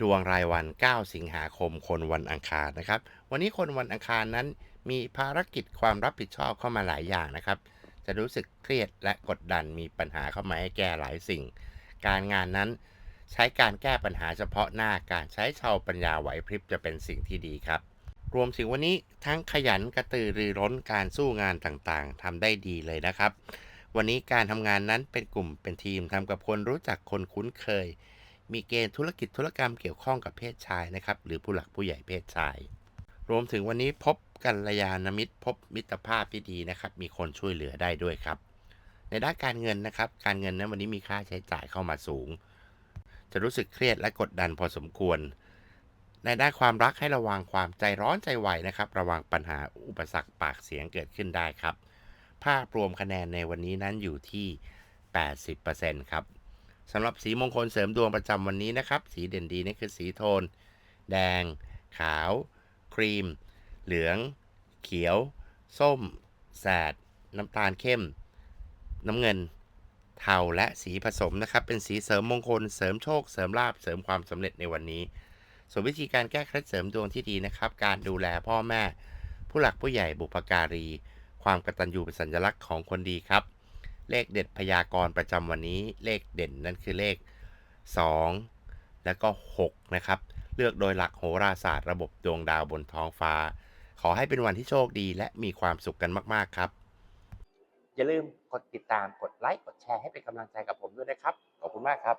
ดวงรายวัน 9 สิงหาคม คนวันอังคารนะครับ วันนี้คนวันอังคารนั้น มีภารกิจความรับผิดชอบเข้ามาหลายอย่างนะครับ จะรู้สึกเครียดและกดดันมีปัญหาเข้ามาให้แก้หลายสิ่ง การงานนั้น ใช้การแก้ปัญหาเฉพาะหน้าการใช้ชาวปัญญาไหวพริบจะเป็นสิ่งที่ดีครับ รวมถึงวันนี้ทั้งขยันกระตือรือร้นการสู้งานต่างๆทำได้ดีเลยนะครับ วันนี้การทำงานนั้นเป็นกลุ่มเป็นทีมทำกับคนรู้จักคนคุ้นเคย มีเกณฑ์ธุรกิจธุรกรรมเกี่ยวข้องกับเพศชายนะครับ หรือผู้หลักผู้ใหญ่เพศชาย รวมถึงวันนี้พบกัลยาณมิตร พบมิตรภาพที่ดีนะครับ มีคนช่วยเหลือได้ด้วยครับ ในด้านการเงินนะครับ การเงินนั้นวันนี้มีค่าใช้จ่ายเข้ามาสูง จะรู้สึกเครียดและกดดันพอสมควร ในด้านความรักให้ระวังความใจร้อนใจไหวนะครับ ระวังปัญหาอุปสรรคปากเสียงเกิดขึ้นได้ครับ ภาพรวมคะแนนในวันนี้นั้นอยู่ที่ 80%ครับ สำหรับสีมงคลเสริมดวงประจำวันนี้นะครับ สีเด่นดีนี่คือสีโทน แดง ขาว ครีม เหลือง เขียว ส้ม แสด น้ำตาลเข้ม น้ำเงิน เทาและสีผสมนะครับ เป็นสีเสริมมงคล เสริมโชค เสริมลาภเสริมความสำเร็จในวันนี้ ส่วนวิธีการแก้เคล็ดเสริมดวงที่ดีนะครับ การดูแลพ่อแม่ ผู้หลักผู้ใหญ่บุพการี ความกตัญญูเป็นสัญลักษณ์ของคนดีครับ เลขเด็ดพยากรณ์ประจำวันนี้ เลขเด่นนั่นคือเลข 2 แล้วก็ 6 นะครับ เลือกโดยหลักโหราศาสตร์ระบบดวงดาวบนท้องฟ้า ขอให้เป็นวันที่โชคดีและมีความสุขกันมาก ๆ ครับ อย่าลืมกดติดตามกดไลค์กดแชร์ให้เป็นกำลังใจกับผมด้วยนะครับ ขอบคุณมากครับ